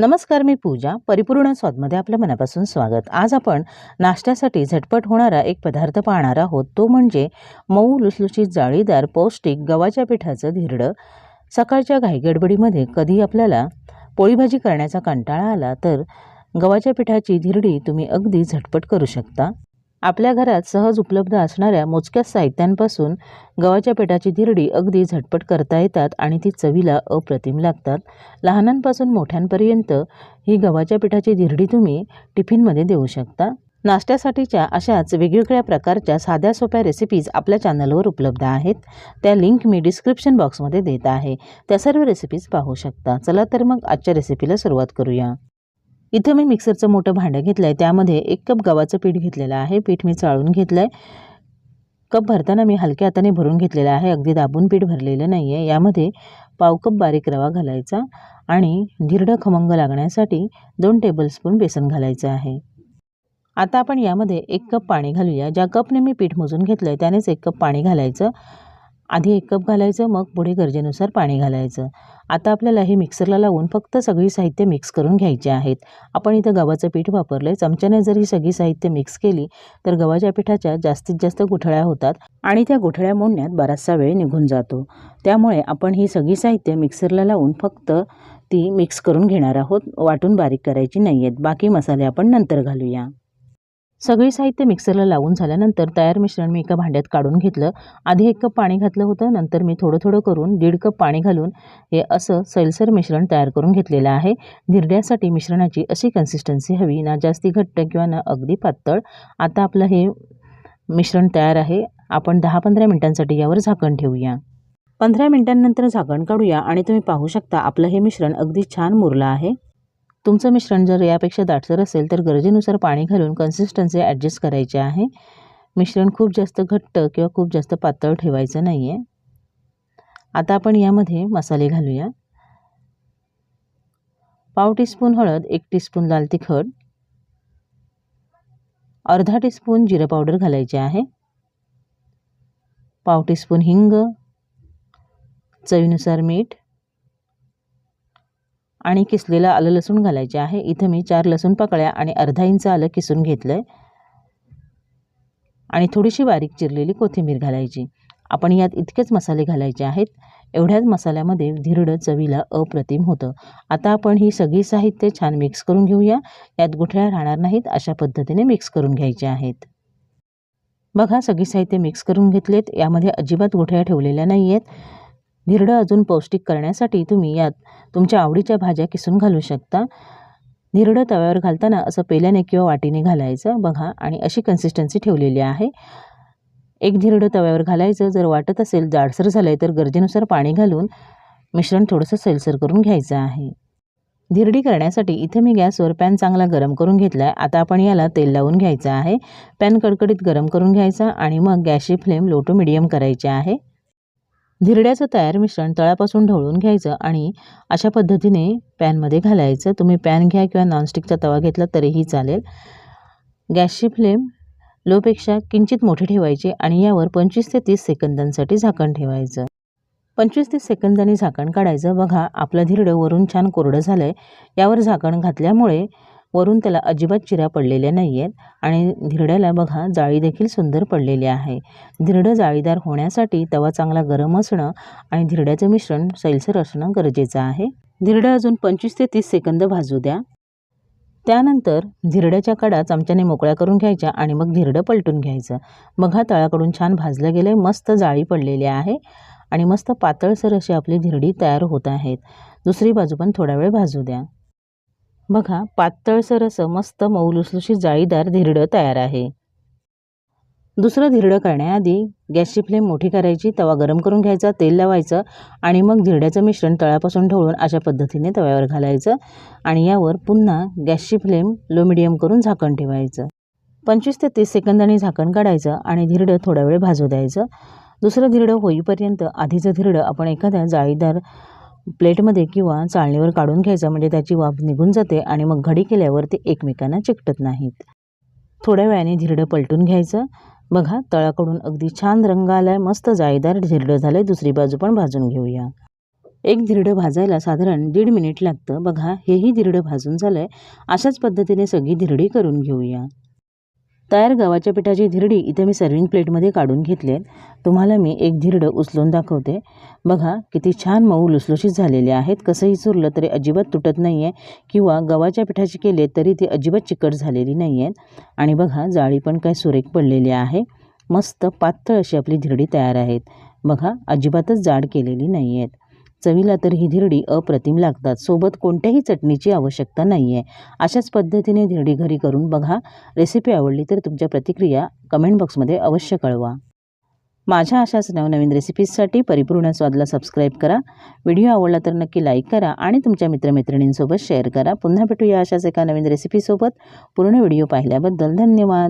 नमस्कार मी पूजा परिपूर्ण स्वादमध्ये आपल्या मनापासून स्वागत. आज आपण नाश्त्यासाठी झटपट होणारा एक पदार्थ पाहणार आहोत. तो म्हणजे मऊ लुसलुशीत जाळीदार पौष्टिक गव्हाच्या पिठाचं धिरडं. सकाळच्या घाईगडबडीमध्ये कधी आपल्याला पोळीभाजी करण्याचा कंटाळा आला तर गव्हाच्या पिठाची धिरडी तुम्ही अगदी झटपट करू शकता. आपल्या घरात सहज उपलब्ध असणाऱ्या मोजक्या साहित्यांपासून गव्हाच्या पिठाची धिरडी अगदी झटपट करता येतात आणि ती चवीला अप्रतिम लागतात. लहानांपासून मोठ्यांपर्यंत ही गव्हाच्या पिठाची धिरडी तुम्ही टिफिनमध्ये देऊ शकता. नाश्त्यासाठीच्या अशाच वेगवेगळ्या प्रकारच्या साध्या सोप्या रेसिपीज आपल्या चॅनलवर उपलब्ध आहेत. त्या लिंक मी डिस्क्रिप्शन बॉक्समध्ये देत आहे. त्या सर्व रेसिपीज पाहू शकता. चला तर मग आजच्या रेसिपीला सुरुवात करूया. इथं मी मिक्सरचं मोठं भांडं घेतलं आहे त्यामध्ये एक कप गव्हाचं पीठ घेतलेलं आहे. पीठ मी चाळून घेतलं आहे कप भरताना मी हलक्या हाताने भरून घेतलेलं आहे. अगदी दाबून पीठ भरलेलं नाही आहे यामध्ये पाव कप बारीक रवा घालायचा आणि धिरडं खमंग लागण्यासाठी दोन टेबलस्पून बेसन घालायचं आहे. आता आपण यामध्ये एक कप पाणी घालूया. ज्या कपने मी पीठ मोजून घेतलं आहे त्यानेच एक कप पाणी घालायचं. आधी एक कप घालायचं मग पुढे गरजेनुसार पाणी घालायचं. आता आपल्याला हे मिक्सरला लावून फक्त सगळी साहित्य मिक्स करून घ्यायचे आहेत. आपण इथं गव्हाचं पीठ वापरलं आहे चमच्याने जर ही सगळी साहित्य मिक्स केली तर गव्हाच्या पिठाच्या जास्तीत जास्त गुठळ्या होतात आणि त्या गुठळ्या मोडण्यात बराचसा वेळ निघून जातो. त्यामुळे आपण ही सगळी साहित्य मिक्सरला लावून फक्त ती मिक्स करून घेणार आहोत. वाटून बारीक करायची नाही आहेत बाकी मसाले आपण नंतर घालूया. सगळी साहित्य मिक्सरला लावून झाल्यानंतर तयार मिश्रण मी एका भांड्यात काढून घेतलं. आधी एक कप पाणी घातलं होतं नंतर मी थोडं थोडं करून दीड कप पाणी घालून हे असं सैलसर मिश्रण तयार करून घेतलेलं आहे. धिरड्यासाठी मिश्रणाची अशी कन्सिस्टन्सी हवी ना जास्ती घट्ट किंवा ना अगदी पातळ. आता आपलं हे मिश्रण तयार आहे. आपण दहा पंधरा मिनटांसाठी यावर झाकण ठेवूया. पंधरा मिनटांनंतर झाकण काढूया आणि तुम्ही पाहू शकता आपलं हे मिश्रण अगदी छान मुरलं आहे. तुमचं मिश्रण जर यापेक्षा दाटसर असेल तर गरजेनुसार पाणी घालून कन्सिस्टन्सी ॲडजस्ट करायची आहे. मिश्रण खूप जास्त घट्ट किंवा खूप जास्त पातळ ठेवायचं नाही आहे आता आपण यामध्ये मसाले घालूया. पाव टीस्पून हळद एक टीस्पून लाल तिखट अर्धा टीस्पून जिरं पावडर घालायचे आहे. पाव टीस्पून हिंग चवीनुसार मीठ आणि किसलेलं आलं लसूण घालायचे आहे. इथं मी चार लसूण पकळ्या आणि अर्धा इंच आलं किसून घेतलं आहे आणि थोडीशी बारीक चिरलेली कोथिंबीर घालायची. आपण यात इतकेच मसाले घालायचे आहेत. एवढ्याच मसाल्यामध्ये धिरडं चवीला अप्रतिम होतं. आता आपण ही सगळी साहित्य छान मिक्स करून घेऊया. यात गुठळ्या राहणार नाहीत अशा पद्धतीने मिक्स करून घ्यायचे आहेत. बघा सगळी साहित्य मिक्स करून घेतलेत. यामध्ये अजिबात गुठळ्या ठेवलेल्या नाही आहेत धिरडं अजून पौष्टिक करण्यासाठी तुम्ही यात तुमच्या आवडीच्या भाज्या किसून घालू शकता. धिरडं तव्यावर घालताना असं पेल्याने किंवा वाटीने घालायचं बघा आणि अशी कन्सिस्टन्सी ठेवलेली आहे. एक धिरडं तव्यावर घालायचं जर वाटत असेल जाडसर झालं आहे तर गरजेनुसार पाणी घालून मिश्रण थोडंसं सैलसर करून घ्यायचं आहे. धिरडी करण्यासाठी इथे मी गॅसवर पॅन चांगला गरम करून घेतला आहे आता आपण याला तेल लावून घ्यायचं आहे. पॅन कडकडीत गरम करून घ्यायचा आणि मग गॅसची फ्लेम लो टू मिडियम करायची आहे. धिरड्याचं तयार मिश्रण तळापासून ढवळून घ्यायचं आणि अशा पद्धतीने पॅनमध्ये घालायचं. तुम्ही पॅन घ्या किंवा नॉनस्टिकचा तवा घेतला तरीही चालेल. गॅसची फ्लेम लोपेक्षा किंचित मोठी ठेवायची आणि यावर पंचवीस ते तीस सेकंदांसाठी झाकण ठेवायचं. पंचवीस तीस सेकंदांनी झाकण काढायचं. बघा आपलं धिरडं वरून छान कोरडं झालं आहे यावर झाकण घातल्यामुळे वरून त्याला अजिबात चिरा पडलेल्या नाही आहेत आणि धिरड्याला बघा जाळी देखील सुंदर पडलेली आहे. धिरडं जाळीदार होण्यासाठी तवा चांगला गरम असणं आणि धिरड्याचं मिश्रण सैलसर असणं गरजेचं आहे. धिरडं अजून पंचवीस ते तीस सेकंद भाजू द्या. त्यानंतर धिरड्याच्या कडा चमच्याने मोकळ्या करून घ्यायच्या आणि मग धिरडं पलटून घ्यायचं. बघा तळाकडून छान भाजलं गेलं आहे मस्त जाळी पडलेली आहे आणि मस्त पातळसर अशी आपली धिरडी तयार होत आहेत. दुसरी बाजू पण थोडा वेळ भाजू द्या. बघा पातळसर असं मस्त मौलुसलुशी जाळीदार धिरडं तयार आहे. दुसरं धिरडं करण्याआधी गॅसची फ्लेम मोठी करायची तवा गरम करून घ्यायचा तेल लावायचं आणि मग धिरड्याचं मिश्रण तळापासून ढवळून अशा पद्धतीने तव्यावर घालायचं आणि यावर पुन्हा गॅसची फ्लेम लो मिडियम करून झाकण ठेवायचं. पंचवीस ते तीस सेकंदांनी झाकण काढायचं आणि धिरडं थोडा वेळ भाजू द्यायचं. दुसरं धिरडं होईपर्यंत आधीचं धिरडं आपण एखाद्या जाळीदार प्लेटमध्ये किंवा चाळणीवर काढून घ्यायचं म्हणजे त्याची वाफ निघून जाते आणि मग घडी केल्यावर ते एकमेकांना चिकटत नाहीत. थोड्या वेळाने धिरडं पलटून घ्यायचं. बघा तळाकडून अगदी छान रंग आलाय. आहे मस्त जाळीदार धिरडं झालं आहे दुसरी बाजू पण भाजून घेऊया. एक धिरडं भाजायला साधारण दीड मिनिट लागतं. बघा हेही धिरडं भाजून झालं आहे अशाच पद्धतीने सगळी धिरडी करून घेऊया. तयार गव्हाच्या पिठाची धिरडी इथे मी सर्विंग प्लेटमध्ये काढून घेतली आहेत तुम्हाला मी एक धिरडं उचलून दाखवते. बघा किती छान मऊ लुसलुशीत झालेले आहेत. कसंही चुरलं तरी अजिबात तुटत नाही आहे किंवा गव्हाच्या पिठाची केले तरी ती अजिबात चिकट झालेली नाही आहेत आणि बघा जाळी पण काय सुरेख पडलेली आहे. मस्त पातळ अशी आपली धिरडी तयार आहेत बघा अजिबातच जाड केलेली नाही आहेत चवीला तर ही धिरडी अप्रतिम लागतात. सोबत कोणत्याही चटणीची आवश्यकता नाही आहे अशाच पद्धतीने धिरडी घरी करून बघा. रेसिपी आवडली तर तुमच्या प्रतिक्रिया कमेंट बॉक्समध्ये अवश्य कळवा. माझ्या अशाच नवनवीन रेसिपीजसाठी परिपूर्ण स्वादला सबस्क्राईब करा. व्हिडिओ आवडला तर नक्की लाईक करा आणि तुमच्या मित्रमैत्रिणींसोबत शेअर करा. पुन्हा भेटूया अशाच एका नवीन रेसिपीसोबत पूर्ण व्हिडिओ पाहिल्याबद्दल धन्यवाद.